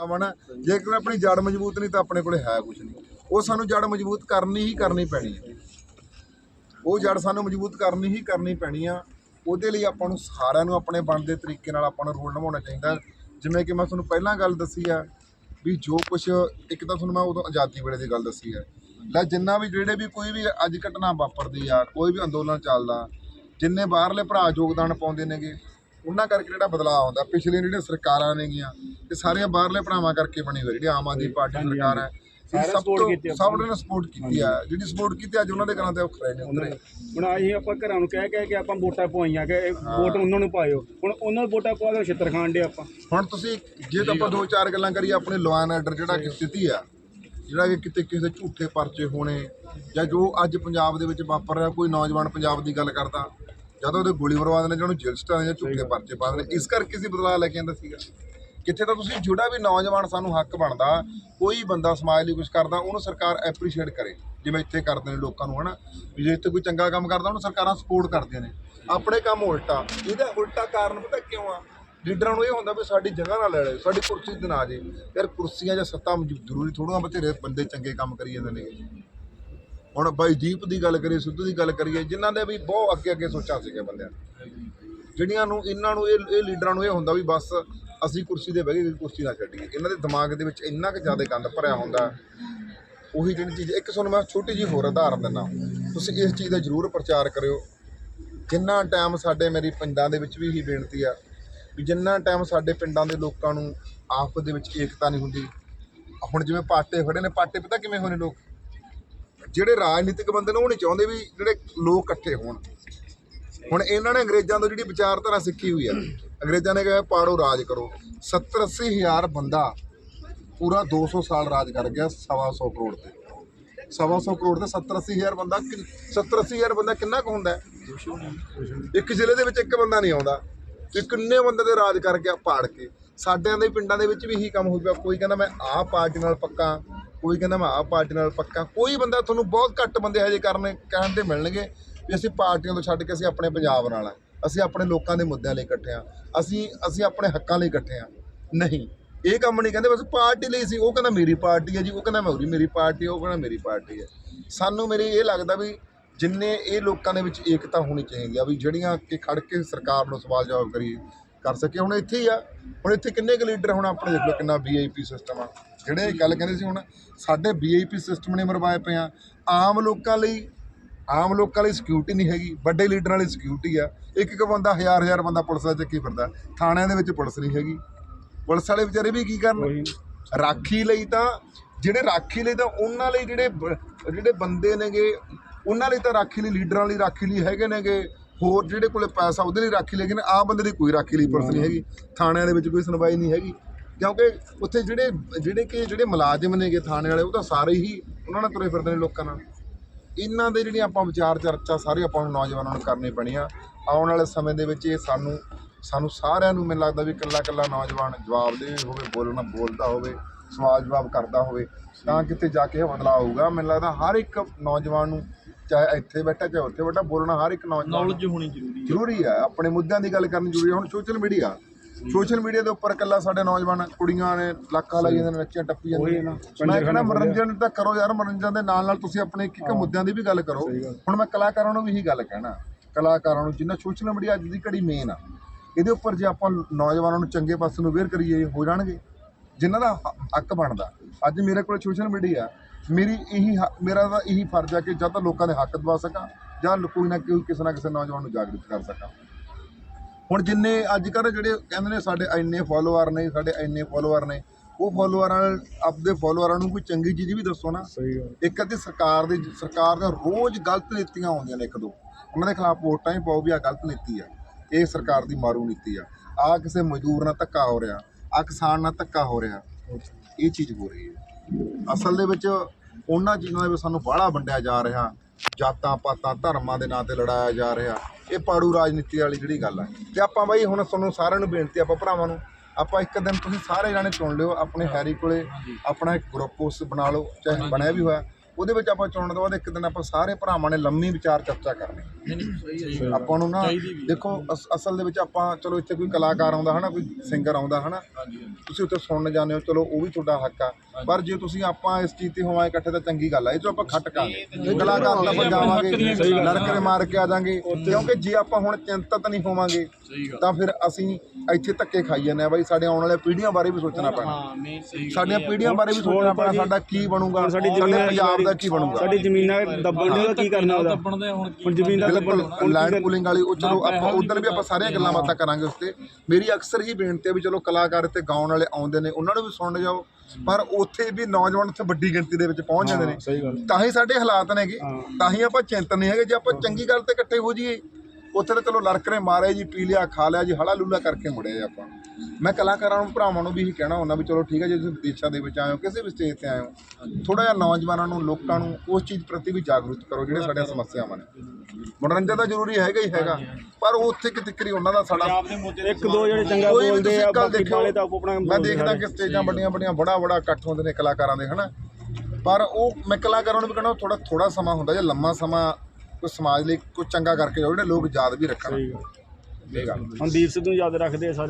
ਆਵਣ ਜੇਕਰ ਆਪਣੀ ਜੜ ਮਜ਼ਬੂਤ ਨਹੀਂ ਤਾਂ ਆਪਣੇ ਕੋਲੇ ਹੈ ਕੁਝ ਨਹੀਂ। ਉਹ ਸਾਨੂੰ ਜੜ ਮਜ਼ਬੂਤ ਕਰਨੀ ਹੀ ਕਰਨੀ ਪੈਣੀ ਹੈ। ਉਹ ਜੜ ਸਾਨੂੰ ਮਜ਼ਬੂਤ ਕਰਨੀ ਹੀ ਕਰਨੀ ਪੈਣੀ ਆ। ਉਹਦੇ ਲਈ ਆਪਾਂ ਨੂੰ ਸਾਰਿਆਂ ਨੂੰ ਆਪਣੇ ਬਣਦੇ ਤਰੀਕੇ ਨਾਲ ਆਪਾਂ ਨੂੰ ਰੋਲ ਨਿਭਾਉਣਾ ਚਾਹੀਦਾ। ਜਿਵੇਂ ਕਿ ਮੈਂ ਤੁਹਾਨੂੰ ਪਹਿਲਾਂ ਗੱਲ ਦੱਸੀ ਆ ਵੀ ਜੋ ਕੁਝ ਇੱਕ ਤਾਂ ਤੁਹਾਨੂੰ ਮੈਂ ਉਦੋਂ ਆਜ਼ਾਦੀ ਵੇਲੇ ਦੀ ਗੱਲ ਦੱਸੀ ਆ। ਲੈ ਜਿੰਨਾ ਵੀ ਜਿਹੜੇ ਵੀ ਕੋਈ ਵੀ ਅੱਜ ਘਟਨਾ ਵਾਪਰਦੀ ਆ, ਕੋਈ ਵੀ ਅੰਦੋਲਨ ਚੱਲਦਾ, ਜਿੰਨੇ ਬਾਹਰਲੇ ਭਰਾ ਯੋਗਦਾਨ ਪਾਉਂਦੇ ਨੇਗੇ ਉਹਨਾਂ ਕਰਕੇ ਜਿਹੜਾ ਬਦਲਾਅ ਆਉਂਦਾ। ਪਿਛਲੇ ਜਿਹੜੀਆਂ ਸਰਕਾਰਾਂ ਨੇਗੀਆਂ ਇਹ ਸਾਰੀਆਂ ਬਾਹਰਲੇ ਭਰਾਵਾਂ ਕਰਕੇ ਬਣੀ ਹੋਈ ਜਿਹੜੀ ਆਮ ਆਦਮੀ ਪਾਰਟੀ ਸਰਕਾਰ ਹੈ। ਸਭ ਤੋਂ ਸਭ ਨੇ ਸਪੋਰਟ ਕੀਤੀ ਆ। ਜਿਹੜੀ ਸਪੋਰਟ ਕੀਤੀ ਅੱਜ ਉਹਨਾਂ ਦੇ ਘਰਾਂ ਤੇ ਖੜੇ ਨੇ ਉਤਰੇ ਹੁਣ ਅਸੀਂ ਆਪਾਂ ਘਰਾਂ ਨੂੰ ਕਹਿ ਕਹਿ ਕੇ ਆਪਾਂ ਵੋਟਾਂ ਪਵਾਈਆਂ ਕਿ ਵੋਟ ਉਹਨਾਂ ਨੂੰ ਪਾਇਓ। ਹੁਣ ਉਹਨਾਂ ਨੂੰ ਵੋਟਾਂ ਪਵਾ ਕੇ ਛਿੱਤਰ ਖਾਣ ਦੇ ਆਪਾਂ। ਹੁਣ ਤੁਸੀਂ ਜੇ ਤਾਂ ਆਪਾਂ ਦੋ ਚਾਰ ਗੱਲਾਂ ਕਰੀਏ ਆਪਣੇ ਲਾਅ ਐਂਡ ਆਰਡਰ ਜਿਹੜਾ ਕਿ ਸਥਿਤੀ ਆ ਜਿਹੜਾ ਕਿ ਕਿਤੇ ਕਿਸੇ ਝੂਠੇ ਪਰਚੇ ਹੋਣੇ ਜਾਂ ਜੋ ਅੱਜ ਪੰਜਾਬ ਦੇ ਵਿੱਚ ਵਾਪਰ ਰਿਹਾ ਕੋਈ ਨੌਜਵਾਨ ਪੰਜਾਬ ਦੀ ਗੱਲ ਕਰਦਾ ਜਦੋਂ ਉਹਦੇ ਗੋਲੀ ਮਰਵਾ ਦਿੰਦੇ ਜਾਂ ਉਹਨੂੰ ਜੇਲ੍ਹ ਸਟਾਂ ਜਾਂ ਝੂਠੇ ਪਰਚੇ ਪਾ ਦਿੰਦੇ ਇਸ ਕਰਕੇ ਅਸੀਂ ਬਦਲਾਅ ਲੈ ਕੇ ਆਂਦਾ ਸੀਗਾ। ਕਿੱਥੇ ਤਾਂ ਤੁਸੀਂ ਜਿਹੜਾ ਵੀ ਨੌਜਵਾਨ ਸਾਨੂੰ ਹੱਕ ਬਣਦਾ ਕੋਈ ਬੰਦਾ ਸਮਾਜ ਲਈ ਕੁਝ ਕਰਦਾ ਉਹਨੂੰ ਸਰਕਾਰ ਐਪਰੀਸ਼ੀਏਟ ਕਰੇ। ਜਿਵੇਂ ਇੱਥੇ ਕਰਦੇ ਨੇ ਲੋਕਾਂ ਨੂੰ ਹਨਾ? ਵੀ ਜੇ ਇੱਥੇ ਕੋਈ ਚੰਗਾ ਕੰਮ ਕਰਦਾ ਉਹਨੂੰ ਸਰਕਾਰਾਂ ਸਪੋਰਟ ਕਰਦੀਆਂ ਨੇ। ਆਪਣੇ ਕੰਮ ਉਲਟਾ ਇਹਦਾ ਉਲਟਾ ਕਾਰਨ ਪਤਾ ਕਿਉਂ ਆ? ਲੀਡਰਾਂ ਨੂੰ ਇਹ ਹੁੰਦਾ ਵੀ ਸਾਡੀ ਜਗ੍ਹਾ ਨਾ ਲੈ ਲੈ ਸਾਡੀ ਕੁਰਸੀ ਤੇ ਨਾ ਆ ਜੇ ਯਾਰ ਕੁਰਸੀਆਂ ਜਾਂ ਸੱਤਾ ਜ਼ਰੂਰੀ ਥੋੜਾ ਬਥੇਰੇ ਬੰਦੇ ਚੰਗੇ ਕੰਮ ਕਰੀ ਜਾਂਦੇ ਨੇ। ਹੁਣ ਬਾਈ ਦੀਪ ਦੀ ਗੱਲ ਕਰੀਏ, ਸਿੱਧੂ ਦੀ ਗੱਲ ਕਰੀਏ, ਜਿਨ੍ਹਾਂ ਨੇ ਵੀ ਬਹੁਤ ਅੱਗੇ ਅੱਗੇ ਸੋਚਾਂ ਸੀਗੇ ਬੰਦਿਆਂ ਜਿਹੜੀਆਂ ਨੂੰ, ਇਹਨਾਂ ਨੂੰ, ਇਹ ਇਹ ਲੀਡਰਾਂ ਨੂੰ ਇਹ ਹੁੰਦਾ ਵੀ ਬਸ ਅਸੀਂ ਕੁਰਸੀ ਦੇ ਬਹਿ ਕੇ ਕੁਰਸੀ ਨਾ ਛੱਡੀਏ। ਇਹਨਾਂ ਦੇ ਦਿਮਾਗ ਦੇ ਵਿੱਚ ਇੰਨਾ ਕੁ ਜ਼ਿਆਦਾ ਗੰਦ ਭਰਿਆ ਹੁੰਦਾ। ਉਹੀ ਜਿਹੜੀ ਚੀਜ਼, ਇੱਕ ਤੁਹਾਨੂੰ ਮੈਂ ਛੋਟੀ ਜਿਹੀ ਹੋਰ ਉਦਾਹਰਨ ਦਿੰਦਾ। ਤੁਸੀਂ ਇਸ ਚੀਜ਼ ਦਾ ਜ਼ਰੂਰ ਪ੍ਰਚਾਰ ਕਰਿਓ। ਜਿੰਨਾ ਟਾਈਮ ਸਾਡੇ ਮੇਰੀ ਪਿੰਡਾਂ ਦੇ ਵਿੱਚ ਵੀ ਇਹੀ ਬੇਨਤੀ ਆ, ਵੀ ਜਿੰਨਾ ਟਾਈਮ ਸਾਡੇ ਪਿੰਡਾਂ ਦੇ ਲੋਕਾਂ ਨੂੰ ਆਪਸ ਦੇ ਵਿੱਚ ਏਕਤਾ ਨਹੀਂ ਹੁੰਦੀ। ਹੁਣ ਜਿਵੇਂ ਪਾਟੇ ਫੜੇ ਨੇ, ਪਾਟੇ ਪਤਾ ਕਿਵੇਂ ਹੋਣੇ ਲੋਕ? ਜਿਹੜੇ ਰਾਜਨੀਤਿਕ ਬੰਦੇ ਨੇ ਉਹ ਨਹੀਂ ਚਾਹੁੰਦੇ ਵੀ ਜਿਹੜੇ ਲੋਕ ਇਕੱਠੇ ਹੋਣ। ਹੁਣ ਇਹਨਾਂ ਨੇ ਅੰਗਰੇਜ਼ਾਂ ਤੋਂ ਜਿਹੜੀ ਵਿਚਾਰਧਾਰਾ ਸਿੱਖੀ ਹੋਈ ਆ, ਅੰਗਰੇਜ਼ਾਂ ਨੇ ਕਿਹਾ ਪਾੜੋ ਰਾਜ ਕਰੋ। 70 80 ਹਜ਼ਾਰ ਬੰਦਾ ਪੂਰਾ 200 ਸਾਲ ਰਾਜ ਕਰ ਗਿਆ ਸਵਾ ਸੌ ਕਰੋੜ ਤੇ। ਸਵਾ ਸੌ ਕਰੋੜ ਤੇ 70 80 ਹਜ਼ਾਰ ਬੰਦਾ 70 80 ਹਜ਼ਾਰ ਬੰਦਾ ਕਿੰਨਾ ਕੁ ਹੁੰਦਾ? ਇੱਕ ਜ਼ਿਲ੍ਹੇ ਦੇ ਵਿੱਚ ਇੱਕ ਬੰਦਾ ਨਹੀਂ ਆਉਂਦਾ। ਕਿ ਕਿੰਨੇ ਬੰਦੇ ਦੇ ਰਾਜ ਕਰ ਗਿਆ ਪਾੜ ਕੇ। ਸਾਡਿਆਂ ਦੇ ਪਿੰਡਾਂ ਦੇ ਵਿੱਚ ਵੀ ਇਹੀ ਕੰਮ ਹੋ ਪਿਆ ਕੋਈ ਕਹਿੰਦਾ ਮੈਂ ਆਹ ਪਾਰਟੀ ਨਾਲ ਪੱਕਾ। ਕੋਈ ਕਹਿੰਦਾ ਮੈਂ ਆਹ ਪਾਰਟੀ ਨਾਲ ਪੱਕਾ, ਕੋਈ ਬੰਦਾ ਤੁਹਾਨੂੰ ਬਹੁਤ ਘੱਟ ਬੰਦੇ ਹਜੇ ਕਰਨ, ਕਹਿਣ ਤੇ ਮਿਲਣਗੇ ਵੀ ਅਸੀਂ ਪਾਰਟੀਆਂ ਤੋਂ ਛੱਡ ਕੇ ਅਸੀਂ ਆਪਣੇ ਪੰਜਾਬ ਨਾਲ ਆ, ਅਸੀਂ ਆਪਣੇ ਲੋਕਾਂ ਦੇ ਮੁੱਦਿਆਂ ਲਈ ਇਕੱਠੇ ਆ, ਅਸੀਂ ਅਸੀਂ ਆਪਣੇ ਹੱਕਾਂ ਲਈ ਇਕੱਠੇ ਆ। ਨਹੀਂ, ਇਹ ਕੰਮ ਨਹੀਂ ਕਹਿੰਦੇ, ਬਸ ਪਾਰਟੀ ਲਈ ਸੀ, ਉਹ ਕਹਿੰਦਾ ਮੇਰੀ ਪਾਰਟੀ ਹੈ ਜੀ, ਉਹ ਕਹਿੰਦਾ ਮੈਂ ਉਹਦੀ ਮੇਰੀ ਪਾਰਟੀ ਹੈ, ਉਹ ਕਹਿੰਦਾ ਮੇਰੀ ਪਾਰਟੀ ਹੈ। ਸਾਨੂੰ ਮੇਰੇ ਇਹ ਲੱਗਦਾ ਵੀ ਜਿੰਨੇ ਇਹ ਲੋਕਾਂ ਦੇ ਵਿੱਚ ਏਕਤਾ ਹੋਣੀ ਚਾਹੀਦੀ ਆ, ਵੀ ਜਿਹੜੀਆਂ ਕਿ ਖੜ ਕੇ ਸਰਕਾਰ ਨੂੰ ਸਵਾਲ ਜਵਾਬ ਕਰੀ ਕਰ ਸਕੇ, ਹੁਣ ਇੱਥੇ ਹੀ ਆ, ਹੁਣ ਇੱਥੇ ਕਿੰਨੇ ਕੁ ਲੀਡਰ ਹੁਣ ਆਪਣੇ ਦੇਖ ਲਓ ਕਿੰਨਾ ਵੀਆਈਪੀ ਸਿਸਟਮ ਆ। ਜਿਹੜੇ ਇਹ ਗੱਲ ਕਹਿੰਦੇ ਸੀ ਹੁਣ ਸਾਡੇ ਵੀਆਈਪੀ ਸਿਸਟਮ ਨੇ ਮਰਵਾਏ ਪਏ ਆ। ਆਮ ਲੋਕਾਂ ਲਈ ਆਮ ਲੋਕਾਂ ਲਈ ਸਿਕਿਉਰਿਟੀ ਨਹੀਂ ਹੈਗੀ। ਵੱਡੇ ਲੀਡਰਾਂ ਲਈ ਸਿਕਿਉਰਿਟੀ ਆ। ਇੱਕ ਇੱਕ ਬੰਦਾ ਹਜ਼ਾਰ ਹਜ਼ਾਰ ਬੰਦਾ ਪੁਲਿਸ ਦਾ ਚੱਕੀ ਫਿਰਦਾ। ਥਾਣਿਆਂ ਦੇ ਵਿੱਚ ਪੁਲਿਸ ਨਹੀਂ ਹੈਗੀ। ਪੁਲਿਸ ਵਾਲੇ ਵਿਚਾਰੇ ਵੀ ਕੀ ਕਰਨ? ਰਾਖੀ ਲਈ ਤਾਂ ਜਿਹੜੇ ਰਾਖੀ ਲਈ ਤਾਂ ਉਹਨਾਂ ਲਈ ਜਿਹੜੇ ਜਿਹੜੇ ਬੰਦੇ ਨੇਗੇ ਉਹਨਾਂ ਲਈ ਤਾਂ ਰਾਖੀ ਲਈ ਲੀਡਰਾਂ ਲਈ ਰਾਖੀ ਲਈ ਹੈਗੇ ਨੇਗੇ। ਹੋਰ ਜਿਹੜੇ ਕੋਲੇ ਪੈਸਾ ਉਹਦੇ ਲਈ ਰਾਖੀ ਲੇਕਿਨ ਆਮ ਬੰਦੇ ਦੀ ਕੋਈ ਰਾਖੀ ਲਈ ਪੁਲਿਸ ਨਹੀਂ ਹੈਗੀ। ਥਾਣਿਆਂ ਦੇ ਵਿੱਚ ਕੋਈ ਸੁਣਵਾਈ ਨਹੀਂ ਹੈਗੀ। ਕਿਉਂਕਿ ਉੱਥੇ ਜਿਹੜੇ ਜਿਹੜੇ ਕਿ ਜਿਹੜੇ ਮੁਲਾਜ਼ਮ ਨੇਗੇ ਥਾਣੇ ਵਾਲੇ ਉਹ ਤਾਂ ਸਾਰੇ ਹੀ ਉਹਨਾਂ ਨਾਲ ਤੁਰੇ ਫਿਰਦੇ ਨੇ ਲੋਕਾਂ ਨਾਲ। ਇਹਨਾਂ ਦੇ ਜਿਹੜੀਆਂ ਆਪਾਂ ਵਿਚਾਰ ਚਰਚਾ ਸਾਰੇ ਆਪਾਂ ਨੂੰ ਨੌਜਵਾਨਾਂ ਨੂੰ ਕਰਨੀ ਪੈਣੀ ਆ। ਆਉਣ ਵਾਲੇ ਸਮੇਂ ਦੇ ਵਿੱਚ ਇਹ ਸਾਨੂੰ ਸਾਨੂੰ ਸਾਰਿਆਂ ਨੂੰ ਮੈਨੂੰ ਲੱਗਦਾ ਵੀ ਇਕੱਲਾ ਇਕੱਲਾ ਨੌਜਵਾਨ ਜਵਾਬ ਦੇ ਹੋਵੇ ਬੋਲਣਾ ਬੋਲਦਾ ਹੋਵੇ ਸਵਾਲ ਜਵਾਬ ਕਰਦਾ ਹੋਵੇ ਤਾਂ ਕਿਤੇ ਜਾ ਕੇ ਬਦਲਾਅ ਆਊਗਾ ਮੈਨੂੰ ਲੱਗਦਾ ਹਰ ਇੱਕ ਨੌਜਵਾਨ ਨੂੰ ਚਾਹੇ ਇੱਥੇ ਬੈਠਾ ਚਾਹੇ ਉੱਥੇ ਬੈਠਾ ਬੋਲਣਾ ਹਰ ਇੱਕ ਨੌਜਵਾਨ ਨੂੰ ਨੌਲੇਜ ਹੋਣੀ ਜ਼ਰੂਰੀ ਹੈ। ਜ਼ਰੂਰੀ ਹੈ। ਆਪਣੇ ਮੁੱਦਿਆਂ ਦੀ ਗੱਲ ਕਰਨੀ ਜ਼ਰੂਰੀ ਹੈ। ਹੁਣ ਸੋਸ਼ਲ ਮੀਡੀਆ ਸੋਸ਼ਲ ਮੀਡੀਆ ਦੇ ਉੱਪਰ ਇਕੱਲਾ ਸਾਡੇ ਨੌਜਵਾਨ ਕੁੜੀਆਂ ਨੇ ਲੱਖਾਂ ਲਾਈ ਜਾਂਦੇ ਨੇ ਨੱਚੀਆਂ ਟੱਪੀ ਜਾਂਦੇ ਨੇ ਮੈਂ ਕਹਿੰਦਾ ਮਨੋਰੰਜਨ ਤਾਂ ਕਰੋ ਯਾਰ ਮਨੋਰੰਜਨ ਦੇ ਨਾਲ ਨਾਲ ਤੁਸੀਂ ਆਪਣੇ ਇੱਕ ਇੱਕ ਮੁੱਦਿਆਂ ਦੀ ਵੀ ਗੱਲ ਕਰੋ। ਹੁਣ ਮੈਂ ਕਲਾਕਾਰਾਂ ਨੂੰ ਵੀ ਇਹੀ ਗੱਲ ਕਹਿਣਾ। ਕਲਾਕਾਰਾਂ ਨੂੰ ਜਿੰਨਾ ਸੋਸ਼ਲ ਮੀਡੀਆ ਅੱਜ ਦੀ ਘੜੀ ਮੇਨ ਆ ਇਹਦੇ ਉੱਪਰ ਜੇ ਆਪਾਂ ਨੌਜਵਾਨਾਂ ਨੂੰ ਚੰਗੇ ਪਾਸੇ ਨੂੰ ਅਵੇਅਰ ਕਰੀਏ ਹੋ ਜਾਣਗੇ। ਜਿਨ੍ਹਾਂ ਦਾ ਹੱਕ ਬਣਦਾ। ਅੱਜ ਮੇਰੇ ਕੋਲ ਸੋਸ਼ਲ ਮੀਡੀਆ ਮੇਰੀ ਇਹੀ ਮੇਰਾ ਤਾਂ ਇਹੀ ਫਰਜ਼ ਆ ਕਿ ਜਾਂ ਤਾਂ ਲੋਕਾਂ ਦੇ ਹੱਕ ਦਵਾ ਸਕਾਂ ਜਾਂ ਕੋਈ ਨਾ ਕੋਈ ਕਿਸੇ ਨਾ ਕਿਸੇ ਨੌਜਵਾਨ ਨੂੰ ਜਾਗਰੂਕ ਕਰ ਸਕਾਂ। ਹੁਣ ਜਿੰਨੇ ਅੱਜ ਕੱਲ੍ਹ ਜਿਹੜੇ ਕਹਿੰਦੇ ਨੇ ਸਾਡੇ ਇੰਨੇ ਫਾਲੋਅਰ ਨੇ ਸਾਡੇ ਇੰਨੇ ਫਾਲੋਅਰ ਨੇ ਉਹ ਫਾਲੋਅਰਾਂ ਆਪਦੇ ਫਾਲੋਅਰਾਂ ਨੂੰ ਕੋਈ ਚੰਗੀ ਚੀਜ਼ ਵੀ ਦੱਸੋ ਨਾ। ਸਹੀ ਇੱਕ ਅੱਧੀ ਸਰਕਾਰ ਦੇ ਸਰਕਾਰ ਦੀਆਂ ਰੋਜ਼ ਗਲਤ ਨੀਤੀਆਂ ਆਉਂਦੀਆਂ ਨੇ ਇੱਕ ਦੋ। ਉਹਨਾਂ ਦੇ ਖਿਲਾਫ ਵੋਟਾਂ ਹੀ ਪਾਓ ਵੀ ਆ ਗਲਤ ਨੀਤੀ ਆ। ਇਹ ਸਰਕਾਰ ਦੀ ਮਾਰੂ ਨੀਤੀ ਆ। ਆ ਕਿਸੇ ਮਜ਼ਦੂਰ ਨਾਲ ਧੱਕਾ ਹੋ ਰਿਹਾ ਆ ਕਿਸਾਨ ਨਾਲ ਧੱਕਾ ਹੋ ਰਿਹਾ। ਇਹ ਚੀਜ਼ ਹੋ ਰਹੀ ਹੈ ਅਸਲ ਦੇ ਵਿੱਚ ਉਹਨਾਂ ਚੀਜ਼ਾਂ ਦੇ ਵਿੱਚ ਸਾਨੂੰ ਬਾਹਲਾ ਵੰਡਿਆ ਜਾ ਰਿਹਾ। ਜਾਤਾਂ ਪਾਤਾਂ ਧਰਮਾਂ ਦੇ ਨਾਂ ਤੇ ਲੜਾਇਆ ਜਾ ਰਿਹਾ। ਇਹ ਪਾੜੂ ਰਾਜਨੀਤੀ ਵਾਲੀ ਜਿਹੜੀ ਗੱਲ ਹੈ ਤੇ ਆਪਾਂ ਬਾਈ ਹੁਣ ਤੁਹਾਨੂੰ ਸਾਰਿਆਂ ਨੂੰ ਬੇਨਤੀ ਆਪਾਂ ਭਰਾਵਾਂ ਨੂੰ, ਆਪਾਂ ਇੱਕ ਦਿਨ ਤੁਸੀਂ ਸਾਰੇ ਜਾਣੇ ਚੁਣ ਲਿਓ ਆਪਣੇ ਹੈਰੀ ਕੋਲੇ, ਆਪਣਾ ਇੱਕ ਗਰੁੱਪ ਉਸ ਬਣਾ ਲਓ, ਚਾਹੇ ਬਣਿਆ ਵੀ ਹੋਇਆ। ਉਹਦੇ ਵਿੱਚ ਆਪਾਂ ਚੁਣਨ ਤੋਂ ਬਾਅਦ ਇੱਕ ਦਿਨ ਆਪਾਂ ਸਾਰੇ ਭਰਾਵਾਂ ਨੇ ਲੰਮੀ ਵਿਚਾਰ ਚਰਚਾ ਕਰਨੀ। ਆਪਾਂ ਨੂੰ ਨਾ। ਦੇਖੋ ਅਸ- ਅਸਲ ਦੇ ਵਿੱਚ ਆਪਾਂ ਚਲੋ ਇੱਥੇ ਕੋਈ ਕਲਾਕਾਰ ਆਉਂਦਾ ਹਨਾ ਕੋਈ ਸਿੰਗਰ ਆਉਂਦਾ ਹਨਾ ਤੁਸੀਂ ਉੱਥੇ ਸੁਣਨ ਜਾਂਦੇ ਹੋ ਚਲੋ ਉਹ ਵੀ ਤੁਹਾਡਾ ਹੱਕ ਆ। ਪਰ ਜੇ ਤੁਸੀਂ ਆਪਾਂ ਇਸ ਚੀਜ਼ ਤੇ ਹੋਵਾਂ ਇਕੱਠੇ ਤਾਂ ਚੰਗੀ ਗੱਲ ਆ। ਇਹ ਤੋਂ ਆਪਾਂ ਖਟਕਾਂਗੇ ਕਲਾਕਾਰ ਤਾਂ ਆਪਾਂ ਜਾਵਾਂਗੇ ਲੜਕਰੇ ਮਾਰ ਕੇ ਆ ਜਾਾਂਗੇ। ਕਿਉਂਕਿ ਜੇ ਆਪਾਂ ਹੁਣ ਚਿੰਤਤ ਨਹੀਂ ਹੋਵਾਂਗੇ ਤਾਂ ਫਿਰ ਅਸੀਂ ਇੱਥੇ ਧੱਕੇ ਖਾਈ ਜਾਂਦੇ ਆ। ਬਾਈ ਸਾਡੇ ਆਉਣ ਵਾਲੇ ਪੀੜ੍ਹੀਆਂ ਬਾਰੇ ਵੀ ਸੋਚਣਾ ਪੈਣਾ। ਸਾਡੀਆਂ ਪੀੜ੍ਹੀਆਂ ਬਾਰੇ ਵੀ ਸੋਚਣਾ ਪੈਣਾ ਸਾਡਾ ਕੀ ਬਣੂਗਾ ਸਾਡੀ ਪੰਜਾਬ ਦਾ ਕੀ ਬਣੂਗਾ। ਸਾਡੀ ਜ਼ਮੀਨਾਂ ਦੱਬਣ ਦੀ ਕੀ ਕਰਨਾ ਉਹਦਾ? ਦੱਬਣ ਦੇ ਹੁਣ ਜ਼ਮੀਨ ਦਾ ਬਿਲਕੁਲ ਲੈਂਡ ਪੂਲਿੰਗ ਵਾਲੀ ਉਹ ਚਲੋ ਆਪਾਂ ਉਧਰ ਵੀ ਆਪਾਂ ਸਾਰੀਆਂ ਗੱਲਾਂ ਬਾਤਾਂ ਕਰਾਂਗੇ ਉਸ ਤੇ। ਮੇਰੀ ਅਕਸਰ ਹੀ ਬੇਨਤੀ ਹੈ ਵੀ ਚਲੋ ਕਲਾਕਾਰ ਤੇ ਗਾਉਣ ਵਾਲੇ ਆਉਂਦੇ ਨੇ ਉਹਨਾਂ ਨੂੰ ਵੀ ਸੁਣਨ ਜਾਓ ਪਰ ਉੱਥੇ ਵੀ ਨੌਜਵਾਨ ਉੱਥੇ ਵੱਡੀ ਗਿਣਤੀ ਦੇ ਵਿੱਚ ਪਹੁੰਚ ਜਾਂਦੇ ਨੇ। ਤਾਂ ਹੀ ਸਾਡੇ ਹਾਲਾਤ ਨੇਗੇ। ਤਾਂ ਹੀ ਆਪਾਂ ਚਿੰਤ ਨਹੀਂ ਹੈਗੇ। ਜੇ ਆਪਾਂ ਚੰਗੀ ਗੱਲ ਤੇ ਇਕੱਠੇ ਹੋ ਜਾਈਏ। ਉੱਥੇ ਤਾਂ ਚਲੋ ਲੜਕਰੇ ਮਾਰੇ ਜੀ ਪੀ ਲਿਆ ਖਾ ਲਿਆ ਜੀ ਹਲਾ ਲੂਲਾ ਕਰਕੇ ਮੁੜੇ ਆਪਾਂ। ਮੈਂ ਕਲਾਕਾਰਾਂ ਨੂੰ ਭਰਾਵਾਂ ਨੂੰ ਵੀ ਇਹੀ ਕਹਿਣਾ ਹੁੰਦਾ ਵੀ ਚਲੋ ਠੀਕ ਹੈ ਜੇ ਤੁਸੀਂ ਵਿਦੇਸ਼ਾਂ ਦੇ ਵਿੱਚ ਆਏ ਹੋ ਕਿਸੇ ਵੀ ਸਟੇਜ ਤੇ ਆਏ ਹੋ ਥੋੜਾ ਜਿਹਾ ਨੌਜਵਾਨਾਂ ਨੂੰ ਲੋਕਾਂ ਨੂੰ ਉਸ ਚੀਜ਼ ਪ੍ਰਤੀ ਵੀ ਜਾਗਰੂਕ ਕਰੋ ਜਿਹੜੇ ਸਾਡੀਆਂ ਸਮੱਸਿਆਵਾਂ ਨੇ। ਮਨੋਰੰਜਨ ਤਾਂ ਜ਼ਰੂਰੀ ਹੈਗਾ ਹੀ ਹੈਗਾ ਪਰ ਉਹ ਉੱਥੇ ਕਿ ਤਿੱਕਰੀ ਉਹਨਾਂ ਦਾ ਸਾਡਾ ਇੱਕ ਦੋ ਜਿਹੜੇ ਚੰਗਾ ਬੋਲਦੇ ਆ ਬਾਕੀ ਵਾਲੇ ਤਾਂ ਆਪੋ ਆਪਣਾ ਮੈਂ ਦੇਖਦਾ। ਕਿ ਸਟੇਜਾਂ ਵੱਡੀਆਂ ਵੱਡੀਆਂ ਬੜਾ ਬੜਾ ਇਕੱਠ ਹੁੰਦੇ ਨੇ ਕਲਾਕਾਰਾਂ ਦੇ ਹਨਾ? ਪਰ ਉਹ ਮੈਂ ਕਲਾਕਾਰਾਂ ਨੂੰ ਵੀ ਕਹਿੰਦਾ ਥੋੜਾ ਥੋੜਾ ਸਮਾਂ ਹੁੰਦਾ ਜੇ ਲੰਮਾ ਸਮਾਂ ਕੋਈ ਸਮਾਜ ਲਈ ਕੋਈ ਚੰਗਾ ਕਰਕੇ ਜਾਓ ਜਿਹੜੇ ਲੋਕ ਯਾਦ ਵੀ ਰੱਖਣ। ਸਹੀ ਗੱਲ। ਇਹ ਗੱਲ। ਹੁਣ ਦੀਪ ਸਿੱਧੂ ਨੂੰ ਯਾਦ ਰੱਖਦੇ ਆ ਸਾਰੇ।